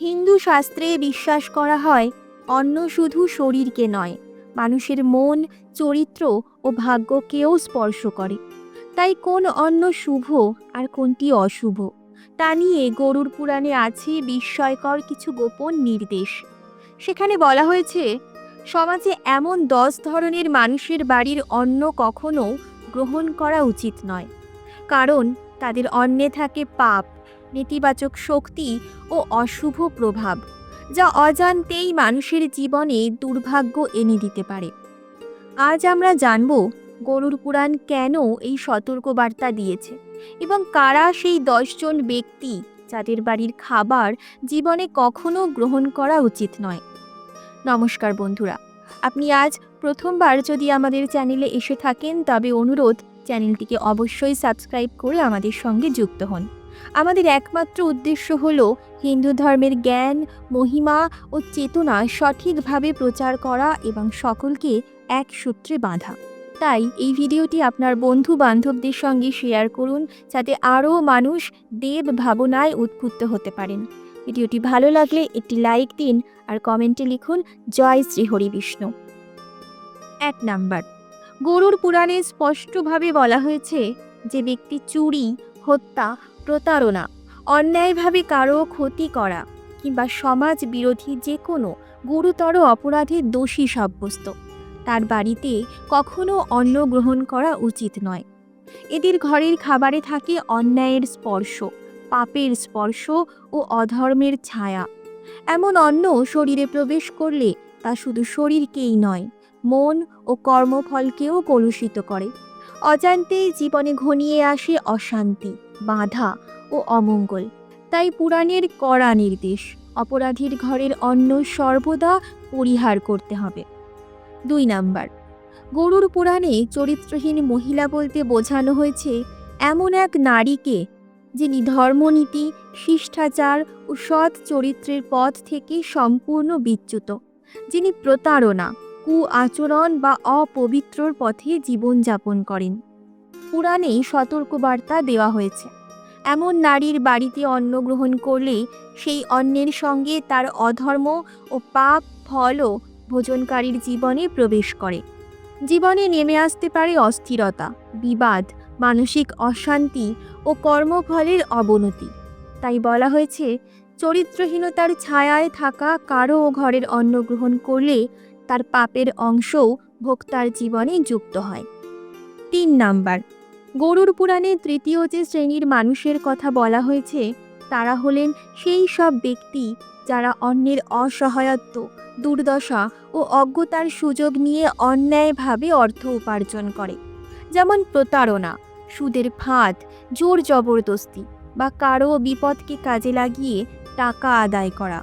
হিন্দু শাস্ত্রে বিশ্বাস করা হয়, অন্ন শুধু শরীরকে নয়, মানুষের মন, চরিত্র ও ভাগ্যকেও স্পর্শ করে। তাই কোন অন্ন শুভ আর কোনটি অশুভ, তা নিয়ে গরুর পুরাণে আছে বিস্ময়কর কিছু গোপন নির্দেশ। সেখানে বলা হয়েছে, সমাজে এমন দশ ধরনের মানুষের বাড়ির অন্ন কখনো গ্রহণ করা উচিত নয়, কারণ তাদের অন্নে থাকে পাপ নেতিবাচক শক্তি ও অশুভ প্রভাব, যা অজান্তেই মানুষের জীবনে দুর্ভাগ্য এনে দিতে পারে। আজ আমরা জানব গরুর পুরাণ কেন এই সতর্কবার্তা দিয়েছে এবং কারা সেই দশজন ব্যক্তি যাদের বাড়ির খাবার জীবনে কখনো গ্রহণ করা উচিত নয়। নমস্কার বন্ধুরা, আপনি আজ প্রথমবার যদি আমাদের চ্যানেলে এসে থাকেন, তবে অনুরোধ, চ্যানেলটিকে অবশ্যই সাবস্ক্রাইব করে আমাদের সঙ্গে যুক্ত হন। আমাদের একমাত্র উদ্দেশ্য হল হিন্দু ধর্মের জ্ঞান, মহিমা ও চেতনা সঠিকভাবে প্রচার করা এবং সকলকে এক সূত্রে বাঁধা। তাই এই ভিডিওটি আপনার বন্ধু বান্ধবদের সঙ্গে শেয়ার করুন যাতে আরও মানুষ দেব ভাবনায় উদ্বুদ্ধ হতে পারেন। ভিডিওটি ভালো লাগলে একটি লাইক দিন আর কমেন্টে লিখুন, জয় শ্রী হরি বিষ্ণু। এক নাম্বার, গরুর পুরাণে স্পষ্টভাবে বলা হয়েছে যে ব্যক্তি চুরি হত্যা, প্রতারণা, অন্যায়ভাবে কারও ক্ষতি করা কিংবা সমাজ বিরোধী যে কোনো গুরুতর অপরাধের দোষী সাব্যস্ত। তার বাড়িতে কখনো অন্ন গ্রহণ করা উচিত নয়। এদের ঘরের খাবারে থাকে অন্যায়ের স্পর্শ, পাপের স্পর্শ ও অধর্মের ছায়া। এমন অন্ন শরীরে প্রবেশ করলে তা শুধু শরীরকেই নয়, মন ও কর্মফলকেও কলুষিত করে। অজান্তেই জীবনে ঘনিয়ে আসে অশান্তি, বাধা ও অমঙ্গল। তাই পুরাণের কড়া নির্দেশ, অপরাধীর ঘরের অন্ন সর্বদা পরিহার করতে হবে। দুই নাম্বার, গরুর পুরাণে চরিত্রহীন মহিলা বলতে বোঝানো হয়েছে, এমন এক নারীকে যিনি ধর্মনীতি, শিষ্টাচার ও সৎ চরিত্রের পথ থেকে সম্পূর্ণ বিচ্যুত, যিনি প্রতারণা কু আচরণ বা অপবিত্রর পথে জীবনযাপন করেন। পুরাণে সতর্কবার্তা দেওয়া হয়েছে। এমন নারীর বাড়িতে অন্ন গ্রহণ করলে সেই অন্নের সঙ্গে তার অধর্ম ও পাপ ফলও ভোজনকারীর জীবনে প্রবেশ করে। জীবনে নেমে আসতে পারে অস্থিরতা, বিবাদ, মানসিক অশান্তি ও কর্মফলের অবনতি। তাই বলা হয়েছে, চরিত্রহীনতার ছায়ায় থাকা কারও ঘরের অন্ন গ্রহণ করলে তার পাপের অংশও ভোক্তার জীবনে যুক্ত হয়। তিন নাম্বার, গরুর পুরাণে তৃতীয় যে শ্রেণির মানুষের কথা বলা হয়েছে, তারা হলেন সেই সব ব্যক্তি যারা অন্যের অসহায়ত্ব, দুর্দশা ও অজ্ঞতার সুযোগ নিয়ে অন্যায়ভাবে অর্থ উপার্জন করে। যেমন প্রতারণা, সুদের ফাঁদ, জোর জবরদস্তি বা কারও বিপদকে কাজে লাগিয়ে টাকা আদায় করা।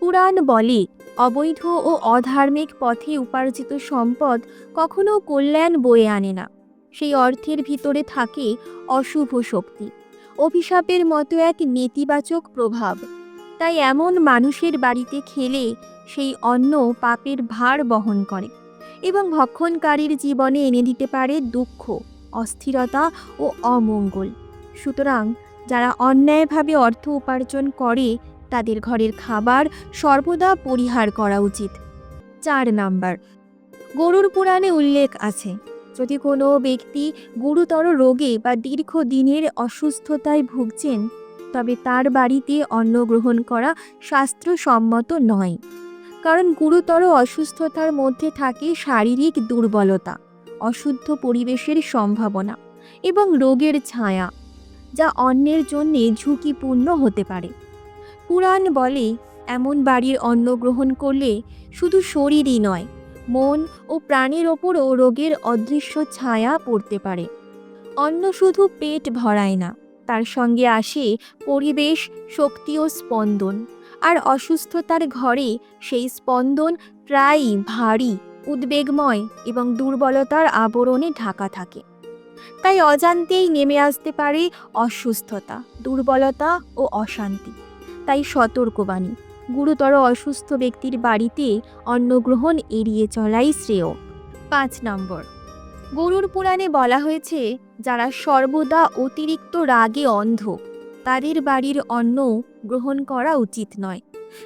পুরাণ বলে অবৈধ ও অধার্মিক পথে উপার্জিত সম্পদ কখনো কল্যাণ বয়ে আনে না। সেই অর্থের ভিতরে থাকে অশুভ শক্তি, অভিশাপের মতো এক নেতিবাচক প্রভাব। তাই এমন মানুষের বাড়িতে খেলে সেই অন্ন পাপের ভার বহন করে এবং ভক্ষণকারীর জীবনে এনে দিতে পারে দুঃখ, অস্থিরতা ও অমঙ্গল। সুতরাং যারা অন্যায়ভাবে অর্থ উপার্জন করে তাদের ঘরের খাবার সর্বদা পরিহার করা উচিত। চার নাম্বার, গরুর পুরাণে উল্লেখ আছে, যদি কোনো ব্যক্তি গুরুতর রোগে বা দীর্ঘদিনের অসুস্থতায় ভুগছেন, তবে তার বাড়িতে অন্ন গ্রহণ করা শাস্ত্রসম্মত নয়। কারণ গুরুতর অসুস্থতার মধ্যে থাকে শারীরিক দুর্বলতা, অশুদ্ধ পরিবেশের সম্ভাবনা এবং রোগের ছায়া, যা অন্যের জন্যে ঝুঁকিপূর্ণ হতে পারে। পুরাণ বলে, এমন বাড়ির অন্ন গ্রহণ করলে শুধু শরীরই নয়, মন ও প্রাণের ওপরও রোগের অদৃশ্য ছায়া পড়তে পারে। অন্ন শুধু পেট ভরায় না, তার সঙ্গে আসে পরিবেশ, শক্তি ও স্পন্দন, আর অসুস্থতার ঘরে সেই স্পন্দন প্রায়ই ভারী, উদ্বেগময় এবং দুর্বলতার আবরণে ঢাকা থাকে। তাই অজান্তেই নেমে আসতে পারে অসুস্থতা, দুর্বলতা ও অশান্তি। তাই সতর্কবাণী। গুরুতর অসুস্থ ব্যক্তির বাড়িতে অন্নগ্রহণ এড়িয়ে চলাই শ্রেয়। পাঁচ নম্বর। গরুর পুরাণে বলা হয়েছে, যারা সর্বদা অতিরিক্ত রাগে অন্ধ, তাদের বাড়ির অন্ন গ্রহণ করা উচিত নয়।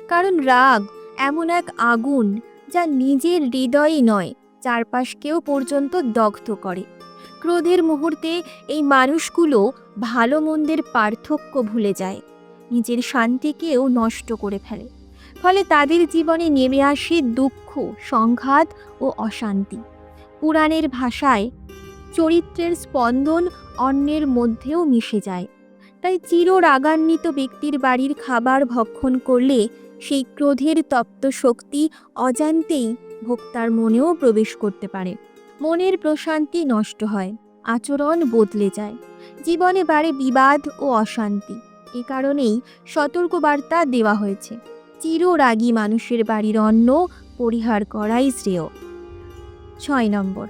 কারণ রাগ এমন এক আগুন যা নিজের হৃদয়ই নয়, চারপাশকেও পর্যন্ত দগ্ধ করে। ক্রোধের মুহূর্তে এই মানুষগুলো ভালো মন্দের পার্থক্য ভুলে যায়। নিজের শান্তিকেও নষ্ট করে ফেলে। ফলে তাদের জীবনে নেমে আসে দুঃখ, সংঘাত ও অশান্তি। পুরাণের ভাষায় চরিত্রের স্পন্দন অন্যের মধ্যেও মিশে যায়। তাই চির রাগান্বিত ব্যক্তির বাড়ির খাবার ভক্ষণ করলে সেই ক্রোধের তপ্ত শক্তি অজান্তেই ভোক্তার মনেও প্রবেশ করতে পারে। মনের প্রশান্তি নষ্ট হয়, আচরণ বদলে যায়। জীবনে বাড়ে বিবাদ ও অশান্তি। এ কারণেই সতর্কবার্তা দেওয়া হয়েছে। চিররাগী মানুষের বাড়ির অন্ন পরিহার করাই শ্রেয়। ছয় নম্বর।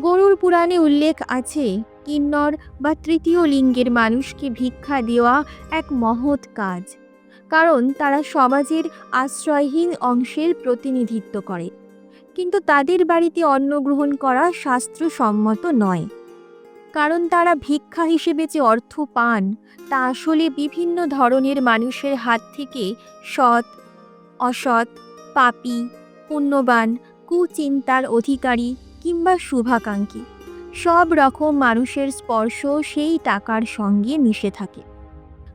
গরুর পুরাণে উল্লেখ আছে, কিন্নর বা তৃতীয় লিঙ্গের মানুষকে ভিক্ষা দেওয়া এক মহৎ কাজ, কারণ তারা সমাজের আশ্রয়হীন অংশের প্রতিনিধিত্ব করে। কিন্তু তাদের বাড়িতে অন্ন গ্রহণ করা শাস্ত্রসম্মত নয়। কারণ তারা ভিক্ষা হিসেবে যে অর্থ পান, তা আসলে বিভিন্ন ধরনের মানুষের হাত থেকে সৎ, অসৎ, পাপী, পুণ্যবান, কুচিন্তার অধিকারী কিংবা শুভাকাঙ্ক্ষী। সব রকম মানুষের স্পর্শ সেই টাকার সঙ্গে মিশে থাকে।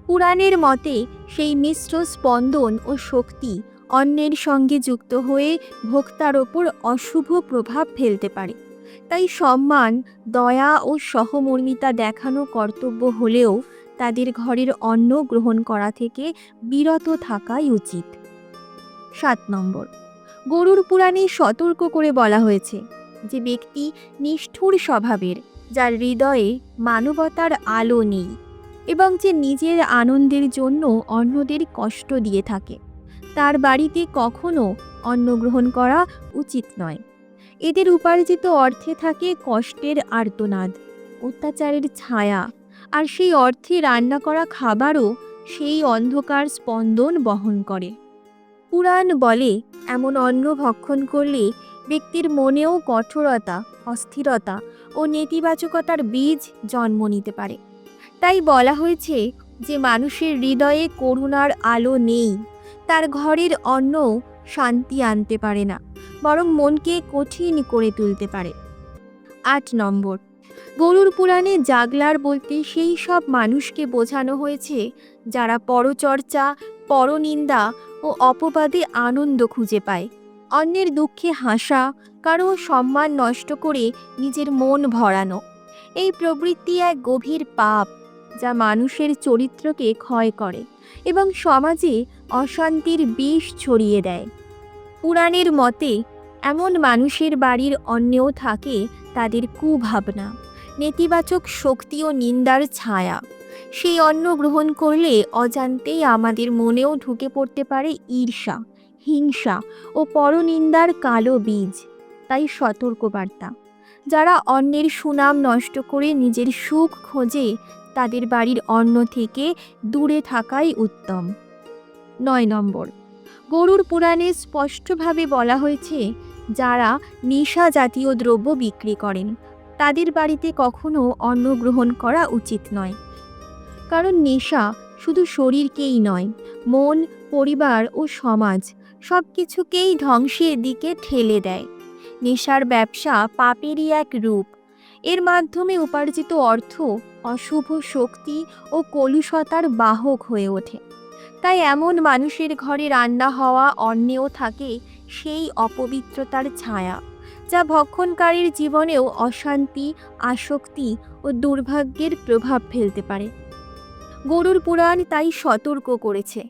পুরাণের মতে সেই মিশ্র স্পন্দন ও শক্তি অন্যের সঙ্গে যুক্ত হয়ে ভোক্তার ওপর অশুভ প্রভাব ফেলতে পারে। তাই সম্মান, দয়া ও সহমর্মিতা দেখানো কর্তব্য হলেও তাদের ঘরের অন্ন গ্রহণ করা থেকে বিরত থাকাই উচিত। সাত নম্বর, গরুর পুরাণে সতর্ক করে বলা হয়েছে যে ব্যক্তি নিষ্ঠুর স্বভাবের, যার হৃদয়ে মানবতার আলো নেই এবং যে নিজের আনন্দের জন্য অন্যদের কষ্ট দিয়ে থাকে, তার বাড়িতে কখনো অন্ন গ্রহণ করা উচিত নয়। এদের উপার্জিত অর্থে থাকে কষ্টের আর্তনাদ, অত্যাচারের ছায়া, আর সেই অর্থে রান্না করা খাবারও সেই অন্ধকার স্পন্দন বহন করে। পুরাণ বলে, এমন অন্ন ভক্ষণ করলে ব্যক্তির মনেও কঠোরতা, অস্থিরতা ও নেতিবাচকতার বীজ জন্ম নিতে পারে। তাই বলা হয়েছে যে মানুষের হৃদয়ে করুণার আলো নেই, তার ঘরের অন্ন শান্তি আনতে পারে না। বরং মনকে কঠিন করে তুলতে পারে। আট নম্বর, গরুর পুরাণে জাগলার বলতে সেই সব মানুষকে বোঝানো হয়েছে যারা পরচর্চা, পরনিন্দা ও অপবাদে আনন্দ খুঁজে পায়। অন্যের দুঃখে হাসা, কারও সম্মান নষ্ট করে নিজের মন ভরানো। এই প্রবৃত্তি এক গভীর পাপ যা মানুষের চরিত্রকে ক্ষয় করে এবং সমাজে অশান্তির বিষ ছড়িয়ে দেয়। পুরাণের মতে, এমন মানুষের বাড়ির অন্যেও থাকে তাদের কুভাবনা, নেতিবাচক শক্তি ও নিন্দার ছায়া। সেই অন্ন গ্রহণ করলে অজান্তেই আমাদের মনেও ঢুকে পড়তে পারে ঈর্ষা, হিংসা ও পরনিন্দার কালো বীজ। তাই সতর্কবার্তা, যারা অন্যের সুনাম নষ্ট করে নিজের সুখ খোঁজে, তাদের বাড়ির অন্ন থেকে দূরে থাকাই উত্তম। নয় নম্বর গরুর পুরাণে স্পষ্টভাবে বলা হয়েছে, যারা নেশা জাতীয় দ্রব্য বিক্রি করেন, তাদের বাড়িতে কখনো অন্ন গ্রহণ করা উচিত নয়। কারণ নেশা শুধু শরীরকেই নয়, মন, পরিবার ও সমাজ সব কিছুকেই ধ্বংসের দিকে ঠেলে দেয়। নেশার ব্যবসা পাপেরই এক রূপ। এর মাধ্যমে উপার্জিত অর্থ অশুভ শক্তি ও কলুষতার বাহক হয়ে ওঠে। তাই এমন মানুষের ঘরে রান্না হওয়া অন্যেও থাকে সেই অপবিত্রতার ছায়া, যা ভক্ষণকারীর জীবনেও অশান্তি, আসক্তি ও দুর্ভাগ্যের প্রভাব ফেলতে পারে। গরুর পুরাণ তাই সতর্ক করেছে।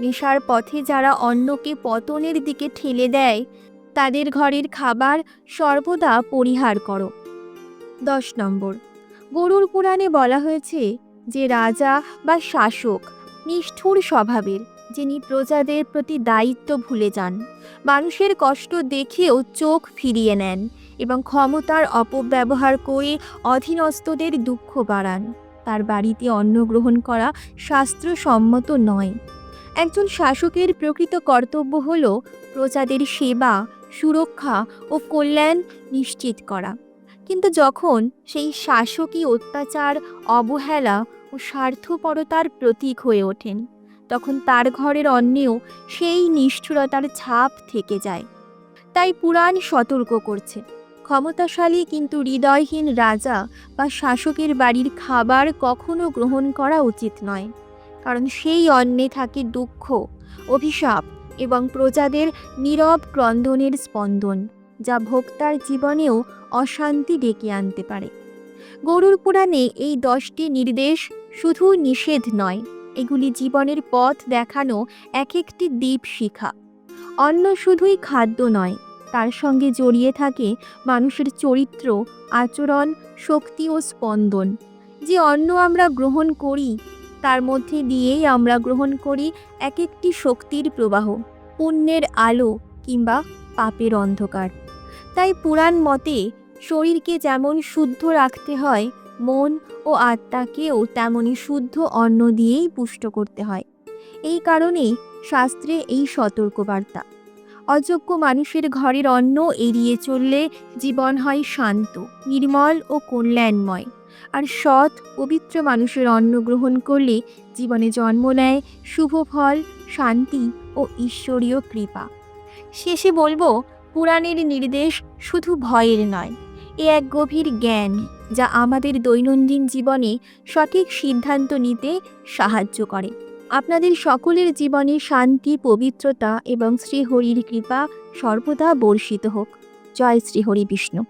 নেশার পথে যারা অন্যকে পতনের দিকে ঠেলে দেয়, তাদের ঘরের খাবার সর্বদা পরিহার করো। দশ নম্বর, গরুর পুরাণে বলা হয়েছে যে রাজা বা শাসক নিষ্ঠুর স্বভাবের, যিনি প্রজাদের প্রতি দায়িত্ব ভুলে যান, মানুষের কষ্ট দেখেও চোখ ফিরিয়ে নেন এবং ক্ষমতার অপব্যবহার করে অধীনস্থদের দুঃখ বাড়ান। তার বাড়িতে অন্ন গ্রহণ করা শাস্ত্রসম্মত নয়। একজন শাসকের প্রকৃত কর্তব্য হল প্রজাদের সেবা, সুরক্ষা ও কল্যাণ নিশ্চিত করা। কিন্তু যখন সেই শাসকই অত্যাচার, অবহেলা ও স্বার্থপরতার প্রতীক হয়ে ওঠেন। তখন তার ঘরের অন্নেও সেই নিষ্ঠুরতার ছাপ থেকে যায়। তাই পুরাণ সতর্ক করছে। ক্ষমতাশালী কিন্তু হৃদয়হীন রাজা বা শাসকের বাড়ির খাবার কখনো গ্রহণ করা উচিত নয়। কারণ সেই অন্নে থাকে দুঃখ, অভিশাপ এবং প্রজাদের নীরব ক্রন্দনের স্পন্দন, যা ভোক্তার জীবনেও অশান্তি ডেকে আনতে পারে। গরুর পুরাণে এই দশটি নির্দেশ শুধু নিষেধ নয়, এগুলি জীবনের পথ দেখানো এক একটি দ্বীপ শিখা। অন্ন শুধুই খাদ্য নয়, তার সঙ্গে জড়িয়ে থাকে মানুষের চরিত্র, আচরণ, শক্তি ও স্পন্দন। যে অন্ন আমরা গ্রহণ করি, তার মধ্যে দিয়েই আমরা গ্রহণ করি এক একটি শক্তির প্রবাহ, পুণ্যের আলো কিংবা পাপের অন্ধকার। তাই পুরাণ মতে শরীরকে যেমন শুদ্ধ রাখতে হয় মন ও আত্মাকেও তেমনই শুদ্ধ অন্ন দিয়েই পুষ্ট করতে হয়। এই কারণেই শাস্ত্রে এই সতর্কবার্তা। অযোগ্য মানুষের ঘরের অন্ন এড়িয়ে চললে জীবন হয় শান্ত, নির্মল ও কল্যাণময়। আর সৎ, পবিত্র মানুষের অন্ন গ্রহণ করলে জীবনে জন্ম নেয় শুভ ফল, শান্তি ও ঈশ্বরীয় কৃপা। শেষে বলব, পুরাণের নির্দেশ শুধু ভয়ের নয়, এ এক গভীর জ্ঞান। যা আমাদের দৈনন্দিন জীবনে সঠিক সিদ্ধান্ত নিতে সাহায্য করে। আপনাদের সকলের জীবনে শান্তি, পবিত্রতা এবং শ্রীহরির কৃপা সর্বদা বর্ষিত হোক। জয় শ্রীহরি বিষ্ণু।